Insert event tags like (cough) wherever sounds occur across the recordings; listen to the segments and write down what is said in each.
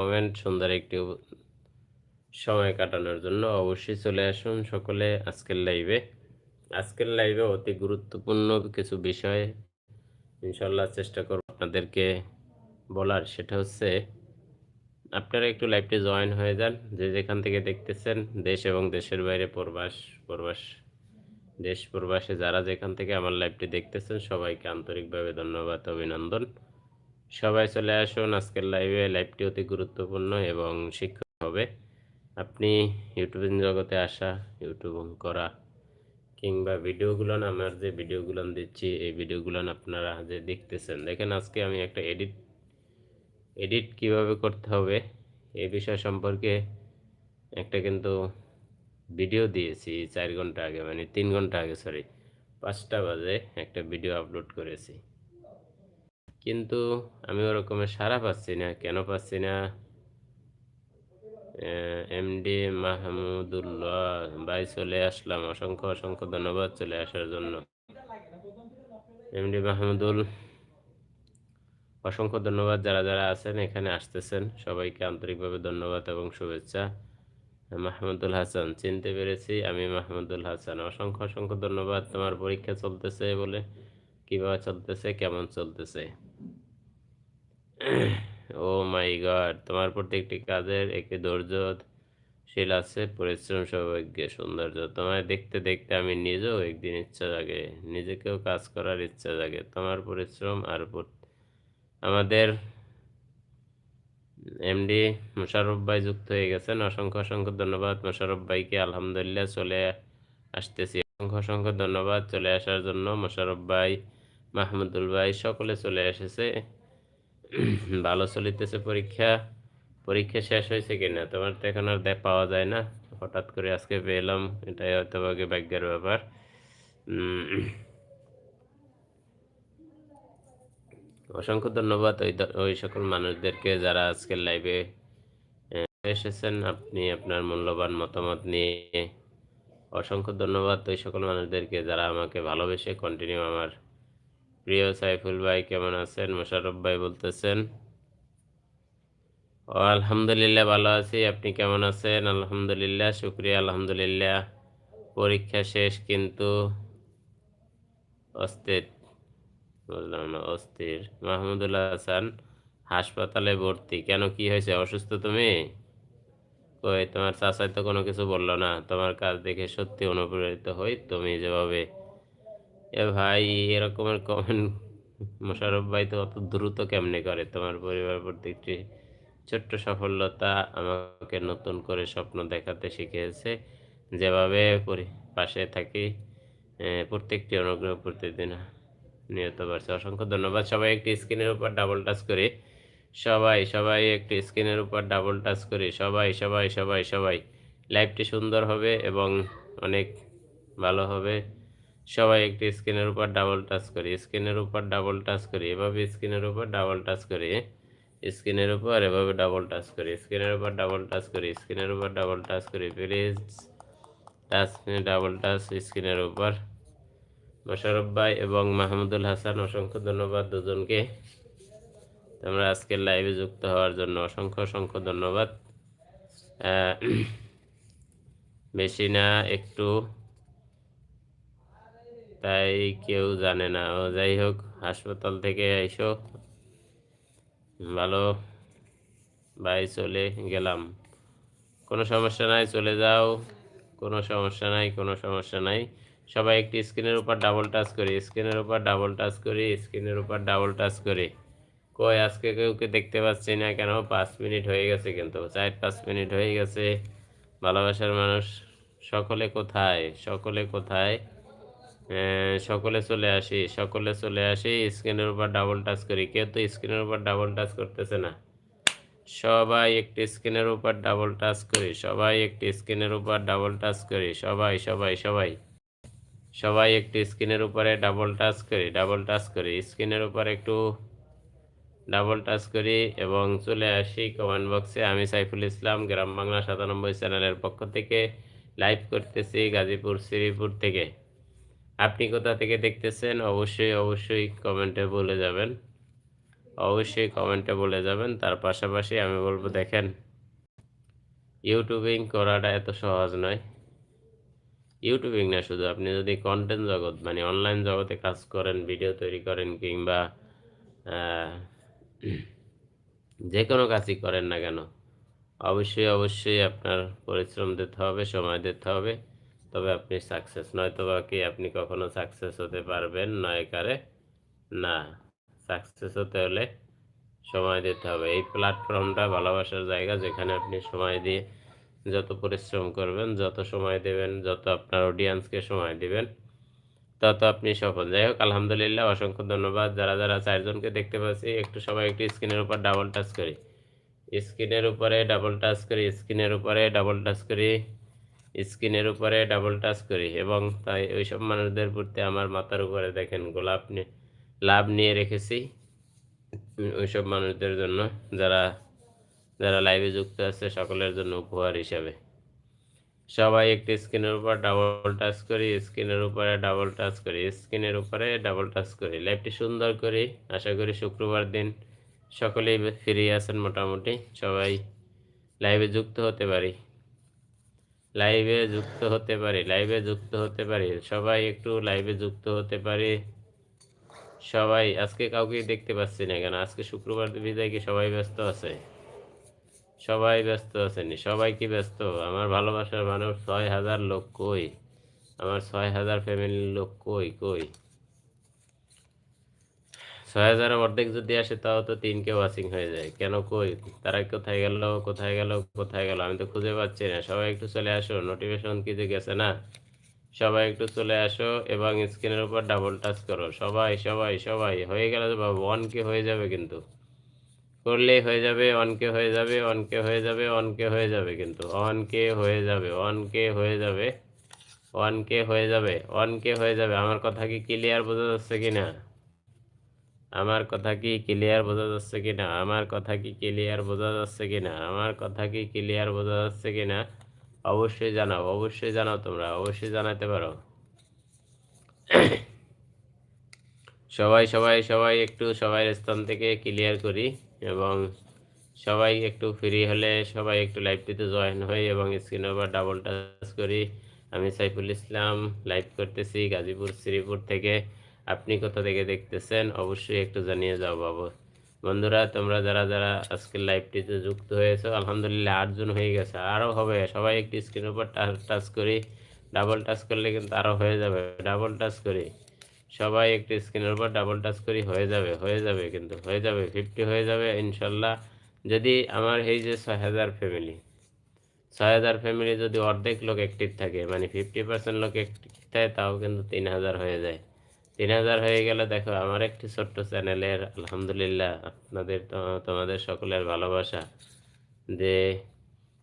Comment সুন্দর একটি সময় কাটানোর জন্য। অবশ্যই চলে আসুন সকলে আজকের লাইভে আজকের লাইভে অতি গুরুত্বপূর্ণ কিছু বিষয় ইনশাল্লাহ চেষ্টা করব আপনাদেরকে বলার। সেটা হচ্ছে, আপনারা একটু লাইভটি জয়েন হয়ে যান। যে যেখান থেকে দেখতেছেন, দেশ এবং দেশের বাইরে প্রবাস প্রবাস, দেশ প্রবাসে যারা যেখান থেকে আমার লাইভটি দেখতেছেন, সবাইকে আন্তরিকভাবে ধন্যবাদ, অভিনন্দন। সবাই চলে আসুন। আজকের লাইভে লাইভটি অতি গুরুত্বপূর্ণ এবং শিক্ষক হবে। আপনি ইউটিউব জগতে আসা ইউটিউব করা কিংবা ভিডিওগুলো আমার যে ভিডিওগুলো দিচ্ছি, এই ভিডিওগুলো আপনারা যে দেখতেছেন। দেখেন, আজকে আমি একটা এডিট এডিট কীভাবে করতে হবে, এই বিষয় সম্পর্কে একটা কিন্তু ভিডিও দিয়েছি চার ঘণ্টা আগে মানে তিন ঘণ্টা আগে সরি পাঁচটা বাজে একটা ভিডিও আপলোড করেছি। কিন্তু আমি ওরকমের সারা পাচ্ছি না। কেন পাচ্ছি না? এমডি মাহমুদুল্লাহ ভাই চলে আসলাম। অসংখ্য অসংখ্য ধন্যবাদ চলে আসার জন্য। এমডি মাহমুদুল, অসংখ্য ধন্যবাদ যারা যারা আছেন, এখানে আসতেছেন। সবাইকে আন্তরিকভাবে ধন্যবাদ এবং শুভেচ্ছা। মাহমুদুল হাসান, চিনতে পেরেছি আমি মাহমুদুল হাসান। অসংখ্য অসংখ্য ধন্যবাদ। তোমার পরীক্ষা চলতেছে বলে। কীভাবে চলতেছে? কেমন চলতেছে? ও মাই গড তোমার প্রত্যেকটি কাজের একটি ধৈর্যশীল আছে, পরিশ্রম, সৌভাগ্য, সৌন্দর্য। তোমায় দেখতে দেখতে আমি নিজেও একদিন ইচ্ছা জাগে, নিজেকেও কাজ করার ইচ্ছা জাগে। তোমার পরিশ্রম আর আমাদের এমডি মোশারফ ভাই যুক্ত হয়ে গেছেন। অসংখ্য অসংখ্য ধন্যবাদ। মোশারফ ভাইকে আলহামদুলিল্লাহ চলে আসতেছি। অসংখ্য অসংখ্য ধন্যবাদ চলে আসার জন্য। মোশারফ ভাই, মাহমুদুল ভাই সকলে চলে এসেছে। (clears throat) ভালো চলিতেছে পরীক্ষা। পরীক্ষা শেষ হয়েছে কিনা? তোমার তো এখন আর পাওয়া যায় না। হঠাৎ করে আজকে পেলাম, এটাই হয়তো আগে ভাগ্যের ব্যাপার। অসংখ্য ধন্যবাদ ওই ওই সকল মানুষদেরকে যারা আজকের লাইভে এসেছেন। আপনি আপনার মূল্যবান মতামত নিয়ে অসংখ্য ধন্যবাদ। ওই সকল মানুষদেরকে যারা আমাকে ভালোবেসে কন্টিনিউ আমার প্রিয় সাইফুল ভাই, কেমন আছেন? মোশারফ ভাই বলতেছেন। ও, আলহামদুলিল্লাহ ভালো আছি। আপনি কেমন আছেন? আলহামদুলিল্লাহ, শুক্রিয়া, আলহামদুলিল্লাহ। পরীক্ষা শেষ কিন্তু অস্থির। বুঝলাম না, অস্থির। মাহমুদুল্লাহ হাসান, হাসপাতালে ভর্তি। কেন, কি হয়েছে? অসুস্থ তুমি? কই, তোমার চাচাই তো কোনো কিছু বলল না। তোমার কাজ দেখে সত্যি অনুপ্রেরিত হই। তুমি যেভাবে এ ভাই, এরকমের কমেন্ট মোশারফ ভাই তো অত দ্রুত কেমনে করে? তোমার পরিবার প্রত্যেকটি ছোট্ট সফলতা আমাকে নতুন করে স্বপ্ন দেখাতে শিখিয়েছে। যেভাবে পাশে থাকি প্রত্যেকটি অনুগ্রহ প্রতিদিন নিয়ত পারছে অসংখ্য ধন্যবাদ। সবাই একটি স্ক্রিনের উপর ডাবল টাচ করে। সবাই সবাই একটি স্ক্রিনের উপর ডাবল টাচ করে। সবাই সবাই সবাই সবাই। লাইভটি সুন্দর হবে এবং অনেক ভালো হবে। সবাই একটি স্ক্রিনের উপর ডাবল টাচ করি, স্ক্রিনের উপর ডাবল টাচ করি, এভাবে স্ক্রিনের উপর ডাবল টাচ করি, স্ক্রিনের উপর এভাবে ডাবল টাচ করি, স্ক্রিনের উপর ডাবল টাচ করি, স্ক্রিনের উপর ডাবল টাচ করি, প্লিজ টাচ ডাবল টাচ স্ক্রিনের উপর। মোশারফ ভাই এবং মাহমুদুল হাসান, অসংখ্য ধন্যবাদ দুজনকে। তোমরা আজকের লাইভে যুক্ত হওয়ার জন্য অসংখ্য অসংখ্য ধন্যবাদ। বেশি না, একটু তাই কেউ জানে না। ও যাই হোক, হাসপাতাল থেকে এসো। ভালো ভাই চলে গেলাম। কোনো সমস্যা নাই, চলে যাও। কোনো সমস্যা নাই, কোনো সমস্যা নাই। সবাই একটি স্ক্রিনের উপর ডাবল টাচ করি। স্ক্রিনের উপর ডাবল টাচ করি, স্ক্রিনের উপর ডাবল টাচ করি। কই, আজকে কেউকে দেখতে পাচ্ছি না কেন? পাঁচ মিনিট হয়ে গেছে কিন্তু। চার, পাঁচ মিনিট হয়ে গেছে। ভালোবাসার মানুষ, সকলে কোথায়? সকলে কোথায়? সকলে চলে আসি, সকলে চলে আসি, স্ক্রিনের উপর ডাবল টাচ করি। কেউ তো স্ক্রিনের উপর ডাবল টাচ করতেছে না। সবাই একটি স্ক্রিনের উপর ডাবল টাচ করি, সবাই একটি স্ক্রিনের উপর ডাবল টাচ করি, সবাই সবাই সবাই। সবাই একটি স্ক্রিনের উপরে ডাবল টাচ করি ডাবল টাচ করি। স্ক্রিনের উপর একটু ডাবল টাচ করি এবং চলে আসি কমেন্ট বক্সে আমি সাইফুল ইসলাম, গ্রাম বাংলা সাতানব্বই চ্যানেলের পক্ষ থেকে লাইভ করতেছি গাজীপুর, শ্রীপুর থেকে। আপনি কোথা থেকে দেখতেছেন? অবশ্যই অবশ্যই কমেন্টে বলে যাবেন। অবশ্যই কমেন্টে বলে যাবেন। তার পাশাপাশি আমি বলব, দেখেন ইউটিউবিং করাটা এত সহজ নয়। ইউটিউবিং না শুধু, আপনি যদি কন্টেন্ট জগৎ মানে অনলাইন জগতে কাজ করেন ভিডিও তৈরি করেন, কিংবা যে কোনো কাজই করেন না কেন, অবশ্যই অবশ্যই আপনার পরিশ্রম দিতে হবে, সময় দিতে হবে। তবে আপনি সাকসেস নয়তো বা কি আপনি কখনো সাকসেস হতে পারবেন? নয় কারে? না সাকসেস হতে হলে সময় দিতে হবে। এই প্ল্যাটফর্মটা ভালোবাসার জায়গা যেখানে আপনি সময় দিয়ে যত পরিশ্রম করবেন, যত সময় দেবেন, যত আপনার অডিয়েন্সকে সময় দিবেন, তত আপনি সফল। যাই হোক, আলহামদুলিল্লাহ, অসংখ্য ধন্যবাদ। যারা যারা চারজনকে দেখতে পাচ্ছি, একটু সবাই একটু স্ক্রিনের উপর ডাবল টাচ করি। স্ক্রিনের উপরে ডাবল টাচ করি, স্ক্রিনের উপরে ডাবল টাচ করি। স্ক্রিনের উপরে ডাবল টাচ করি এবং তাই ওইসব মানুষদের প্রতি আমার মাথার উপরে দেখেন গোলাপ নিয়ে লাভ নিয়ে রেখেছি। উম, ওইসব মানুষদের জন্য যারা যারা লাইভে যুক্ত আছে সকলের জন্য উপহার হিসাবে। সবাই একটি স্ক্রিনের উপর ডাবল টাচ করি স্ক্রিনের উপরে ডাবল টাচ করি স্ক্রিনের উপরে ডাবল টাচ করি। লাইভটি সুন্দর করি আশা করি শুক্রবার দিন সকলেই ফ্রি আছেন মোটামুটি। সবাই লাইভে যুক্ত হতে পারি। লাইভে যুক্ত হতে পারে, লাইভে যুক্ত হতে পারে। সবাই একটু লাইভে যুক্ত হতে পারে। সবাই, আজকে কাউকে দেখতে পাচ্ছি না কেন? আজকে শুক্রবার বিদায়, কি সবাই ব্যস্ত আছে? সবাই ব্যস্ত আছেনি সবাই কি ব্যস্ত? আমার ভালোবাসার মানুষ ছয় হাজার লোক কই? আমার ছয় হাজার ফ্যামিলির লোক কই কই? ছয় হাজারের অর্ধেক যদি আসে, তাও তো তিনকে ওয়াচিং হয়ে যায়। কেন কই? তারা কোথায় গেল কোথায় গেল কোথায় গেল? আমি তো খুঁজে পাচ্ছি না। সবাই একটু চলে আসো। নোটিফিকেশন কি যে গেছে না? সবাই একটু চলে আসো এবং স্ক্রিনের উপর ডাবল টাচ করো। সবাই সবাই সবাই। হয়ে গেল বাবু অনকে হয়ে যাবে কিন্তু। করলেই হয়ে যাবে অনকে হয়ে যাবে অনকে হয়ে যাবে অনকে হয়ে যাবে কিন্তু। অনকে হয়ে যাবে অনকে হয়ে যাবে অনকে হয়ে যাবে অনকে হয়ে যাবে। আমার কথা কি ক্লিয়ার বোঝা যাচ্ছে কি না আমার কথা কি ক্লিয়ার বোঝা যাচ্ছে কি না আমার কথা কি ক্লিয়ার বোঝা যাচ্ছে কি না আমার কথা কি ক্লিয়ার বোঝা যাচ্ছে কি না অবশ্যই জানাও অবশ্যই জানাও তোমরা, অবশ্যই জানাতে পারো। সবাই সবাই সবাই একটু সবাই স্থান থেকে ক্লিয়ার করি এবং সবাই একটু ফ্রি হলে সবাই একটু লাইভটিতে জয়েন হই এবং স্ক্রিন ওভার ডাবল টাচ করি। আমি সাইফুল ইসলাম লাইভ করতেছি গাজীপুর, শ্রীপুর থেকে। আপনি কোথা থেকে দেখতেছেন, অবশ্যই একটু জানিয়ে যাও বাবু। বন্ধুরা, তোমরা যারা যারা আজকের লাইভটিতে যুক্ত হয়েছো, আলহামদুলিল্লাহ আটজন হয়ে গেছে। আরও হবে, সবাই একটু স্ক্রিনের উপর টাচ করি। ডাবল টাচ করলে কিন্তু আরও হয়ে যাবে ডাবল টাচ করি। সবাই একটু স্ক্রিনের উপর ডাবল টাচ করি, হয়ে যাবে হয়ে যাবে কিন্তু, হয়ে যাবে ফিফটি হয়ে যাবে, ইনশাল্লাহ। যদি আমার এই যে ছয় হাজার ফ্যামিলি ছয় হাজার ফ্যামিলি যদি অর্ধেক লোক অ্যাক্টিভ থাকে মানে ফিফটি পার্সেন্ট লোক অ্যাক্টিভ থাকে, তাও কিন্তু তিন হাজার হয়ে যায়। তিন হাজার হয়ে গেলে দেখো, আমার একটি ছোট্ট চ্যানেলের, আলহামদুলিল্লাহ, আপনাদের তোমাদের সকলের ভালোবাসা যে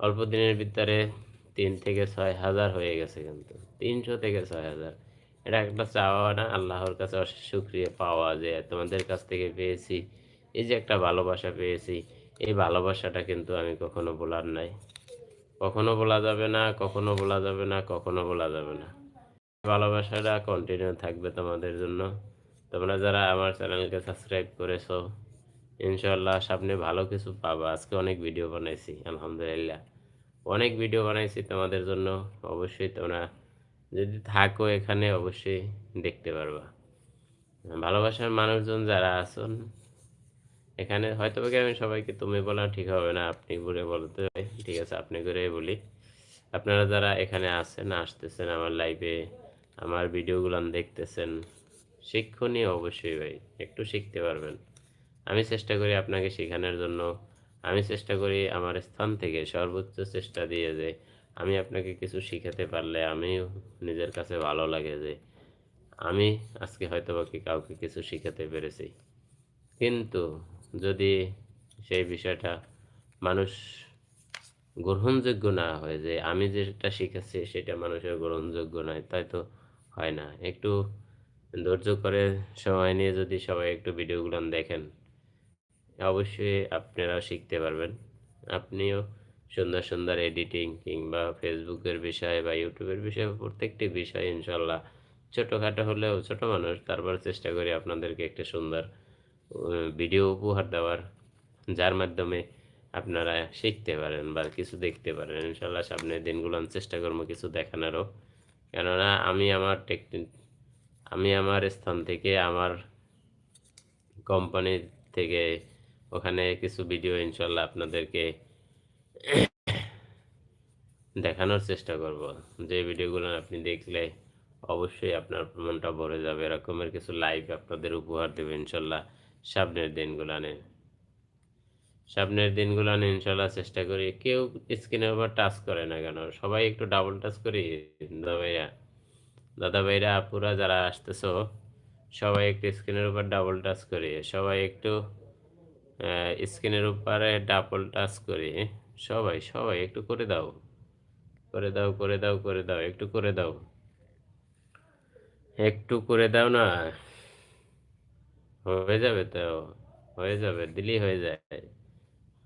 অল্প দিনের ভিতরে তিন থেকে ছয় হাজার হয়ে গেছে কিন্তু, তিনশো থেকে ছয় হাজার। এটা একটা চাওয়া না, আল্লাহর কাছে অশেষ শুক্রিয়া পাওয়া যে তোমাদের কাছ থেকে পেয়েছি, এই যে একটা ভালোবাসা পেয়েছি, এই ভালোবাসাটা কিন্তু আমি কখনো বলার নাই। কখনো বলা যাবে না, কখনো বলা যাবে না, কখনো বলা যাবে না। ভালোবাসাটা কন্টিনিউ থাকবে তোমাদের জন্য। তোমরা যারা আমার চ্যানেলকে সাবস্ক্রাইব করেছ ইনশাল্লাহ সামনে ভালো কিছু পাবো। আজকে অনেক ভিডিও বানাইছি, আলহামদুলিল্লাহ। অনেক ভিডিও বানাইছি তোমাদের জন্য। অবশ্যই তোমরা যদি থাকো এখানে, অবশ্যই দেখতে পারবা। ভালোবাসার মানুষজন যারা আছেন, এখানে হয়তো আমি সবাইকে তুমি বলা ঠিক হবে না, আপনি বলে বলতে ঠিক আছে, আপনি করে বলি। আপনারা যারা এখানে আছেন, আসতেছেন আমার লাইভে আমার ভিডিওগুলো দেখতেছেন, শিক্ষণীয় অবশ্যই ভাই, একটু শিখতে পারবেন। আমি চেষ্টা করি আপনাকে শেখানোর জন্য। আমি চেষ্টা করি আমার স্থান থেকে সর্বোচ্চ চেষ্টা দিয়ে যে আমি আপনাকে কিছু শিখাতে পারলে আমিও নিজের কাছে ভালো লাগে যে আমি আজকে হয়তো বা কি কাউকে কিছু শিখাতে পেরেছি। কিন্তু যদি সেই বিষয়টা মানুষ গ্রহণযোগ্য না হয় যে আমি যেটা শিখেছি সেটা মানুষের গ্রহণযোগ্য নয়, তাই তো হয় না। একটু ধৈর্য করে সময় নিয়ে যদি সবাই একটু ভিডিওগুলো দেখেন, অবশ্যই আপনারাও শিখতে পারবেন। আপনিও সুন্দর সুন্দর এডিটিং কিংবা ফেসবুকের বিষয়ে বা ইউটিউবের বিষয়ে, প্রত্যেকটি বিষয় ইনশাল্লাহ ছোটোখাটো হলেও ছোট মানুষ তারপর চেষ্টা করি আপনাদেরকে একটা সুন্দর ভিডিও উপহার দেওয়ার, যার মাধ্যমে আপনারা শিখতে পারেন বা কিছু দেখতে পারেন। ইনশাল্লাহ সামনের দিনগুলো চেষ্টা করব কিছু দেখানোরও। কেননা আমি আমার টেকনিক আমি আমার স্থান থেকে আমার কোম্পানি থেকে ওখানে কিছু ভিডিও ইনশাল্লাহ আপনাদেরকে দেখানোর চেষ্টা করব। যে ভিডিওগুলো আপনি দেখলে অবশ্যই আপনার মনটা ভরে যাবে। এরকমের কিছু লাইভ আপনাদের উপহার দেবে ইনশাল্লাহ সামনের দিনগুলানে। সামনের দিনগুলানে ইনশাল্লাহ চেষ্টা করি। কেউ স্ক্রিনের উপর টাচ করে না কেন? সবাই একটু ডাবল টাচ করি। দাদা ভাইয়া, দাদা ভাইরা, আপুরা যারা আসতেছো, সবাই একটু স্ক্রিনের উপর ডাবল টাচ করি। সবাই একটু স্ক্রিনের উপরে ডাবল টাচ করি। সবাই সবাই একটু করে দাও। করে দাও করে দাও করে দাও, একটু করে দাও। একটু করে দাও না। হয়ে যাবে তো? হয়ে যাবে, দিলেই হয়ে যায়।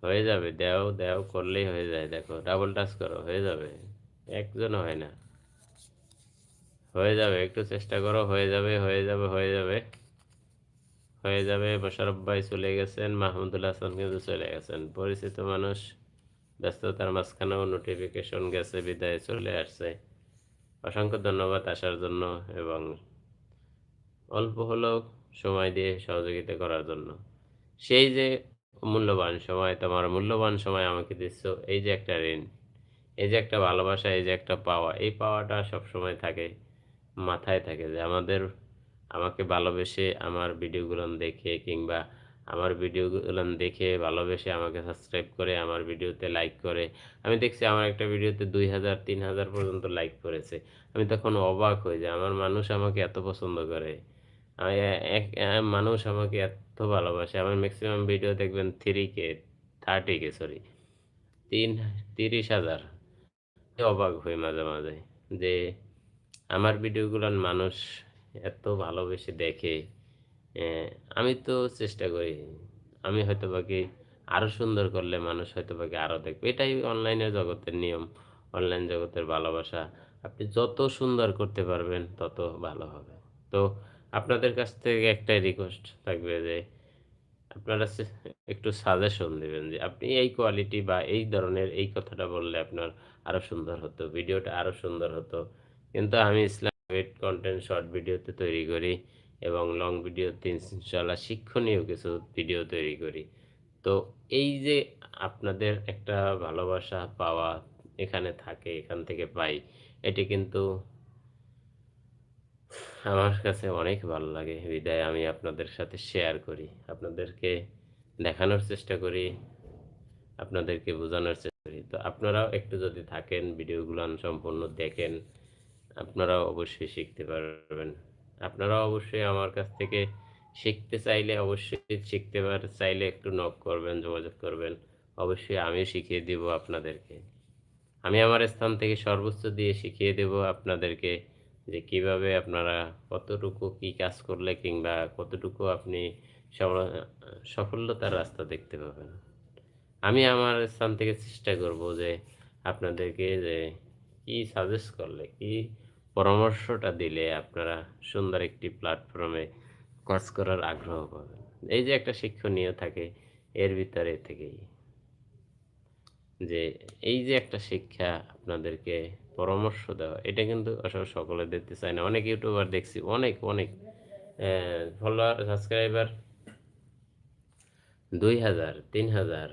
হয়ে যাবে, দেও দেও করলেই হয়ে যায়। দেখো ডাবল টাচ করো, হয়ে যাবে। একজনও হয় না। হয়ে যাবে, একটু চেষ্টা করো, হয়ে যাবে হয়ে যাবে হয়ে যাবে। হয়ে যাবে মোশারফ ভাই চলে গেছেন, মাহমুদুল হাসান কিন্তু চলে গেছেন। পরিচিত মানুষ, ব্যস্ততার মাঝখানেও নোটিফিকেশন গেছে, বিদায় চলে আসছে। অসংখ্য ধন্যবাদ আসার জন্য এবং অল্প হলেও সময় দিয়ে সহযোগিতা করার জন্য। সেই যে মূল্যবান সময়, তোমার মূল্যবান সময় আমাকে দিচ্ছ। এই যে একটা ঋণ, এই যে একটা ভালোবাসা, এই যে একটা পাওয়া, এই পাওয়াটা সব সময় থাকে, মাথায় থাকে যে আমাদের, আমাকে ভালোবেসে আমার ভিডিওগুলো দেখে কিংবা আমার ভিডিওগুলো দেখে ভালোবেসে আমাকে সাবস্ক্রাইব করে, আমার ভিডিওতে লাইক করে। আমি দেখছি আমার একটা ভিডিওতে দুই হাজার, তিন হাজার পর্যন্ত লাইক করেছে। আমি তখন অবাক হয়ে যাই আমার মানুষ আমাকে এত পছন্দ করে। মানুষ আমাকে এত ভালোবাসে। আমার ম্যাক্সিমাম ভিডিও দেখবেন three K thirty K sorry তিন, তিরিশ হাজার। অবাক হই মাঝে মাঝে যে আমার ভিডিওগুলো মানুষ এত ভালোবেসে দেখে। আমি তো চেষ্টা করি, আমি হয়তো বাকি আরও সুন্দর করলে মানুষ হয়তো বাকি আরও দেখবে। এটাই অনলাইনের জগতের নিয়ম অনলাইন জগতের ভালোবাসা। আপনি যত সুন্দর করতে পারবেন তত ভালো হবে। তো আপনাদের কাছ থেকে একটাই রিকোয়েস্ট থাকবে যে, আপনারা একটু সাজেশন দেবেন যে, আপনি এই কোয়ালিটি বা এই ধরনের এই কথাটা বললে আপনার আরও সুন্দর হতো, ভিডিওটা আরও সুন্দর হতো। কিন্তু আমি ইসলামিক কন্টেন্ট শর্ট ভিডিওতে তৈরি করি এবং লং ভিডিওতে ইনশাল্লাহ শিক্ষণীয় কিছু ভিডিও তৈরি করি। তো এই যে আপনাদের একটা ভালোবাসা পাওয়া এখানে থাকে, এখান থেকে পাই, এটি কিন্তু আমার কাছে অনেক ভালো লাগে। বিদায়, আমি আপনাদের সাথে শেয়ার করি। আপনাদেরকে দেখানোর চেষ্টা করি, আপনাদেরকে বোঝানোর চেষ্টা করি। তো আপনারাও একটু যদি থাকেন, ভিডিওগুলো সম্পূর্ণ দেখেন, আপনারাও অবশ্যই শিখতে পারবেন। আপনারাও অবশ্যই আমার কাছ থেকে শিখতে চাইলে অবশ্যই শিখতে পার, চাইলে একটু নক করবেন, যোগাযোগ করবেন। অবশ্যই আমি শিখিয়ে দেব আপনাদেরকে। আমি আমার স্থান থেকে সর্বোচ্চ দিয়ে শিখিয়ে দেব আপনাদেরকে যে কীভাবে আপনারা কতটুকু কি কাজ করলে কিংবা কতটুকু আপনি সফলতার রাস্তা দেখতে পাবেন? আমি আমার স্থান থেকে চেষ্টা করব যে আপনাদেরকে যে কি সাজেস্ট করলে, কি পরামর্শটা দিলে আপনারা সুন্দর একটি প্ল্যাটফর্মে কাজ করার আগ্রহ পাবেন। এই যে একটা শিক্ষণীয় থাকে, এর ভিতরে থেকেই। যে এই যে একটা শিক্ষা আপনাদেরকে পরামর্শ দেওয়া। এটা কিন্তু আসলে সকলে দেখতে চায় না। অনেক ইউটিউবার দেখছি, অনেক অনেক ফলোয়ার সাবস্ক্রাইবার দুই হাজার, তিন হাজার,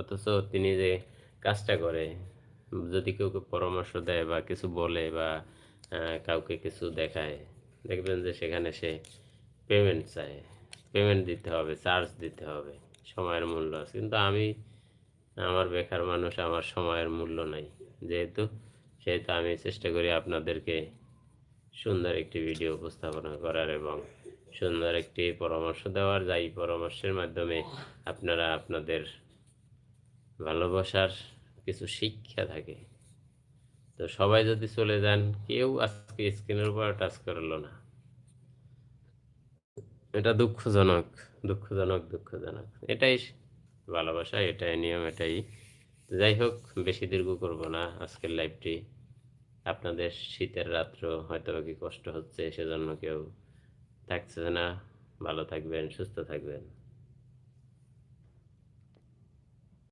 অথচ তিনি যে কাজটা করে, যদি কেউ পরামর্শ দেয় বা কিছু বলে বা কাউকে কিছু দেখায়, দেখবেন যে সেখানে সে পেমেন্ট চায়। পেমেন্ট দিতে হবে চার্জ দিতে হবে, সময়ের মূল্য আছে। কিন্তু আমি, আমার বেকার মানুষ, আমার সময়ের মূল্য নাই। যেহেতু সেহেতু আমি চেষ্টা করি আপনাদেরকে সুন্দর একটি ভিডিও উপস্থাপনা করার এবং সুন্দর একটি পরামর্শ দেওয়ার। যাই পরামর্শের মাধ্যমে আপনারা আপনাদের ভালোবাসার কিছু শিক্ষা থাকে। তো সবাই যদি চলে যান, কেউ আজকে স্ক্রিনের উপর টাচ করল না। এটা দুঃখজনক দুঃখজনক দুঃখজনক। এটাই ভালোবাসা, এটাই নিয়ম, এটাই। যাই হোক, বেশি দীর্ঘ করব না আজকের লাইভটি আপনাদের শীতের রাত্র হয়তো কি কষ্ট হচ্ছে, সেজন্য কেউ থাকছে না। ভালো থাকবেন, সুস্থ থাকবেন।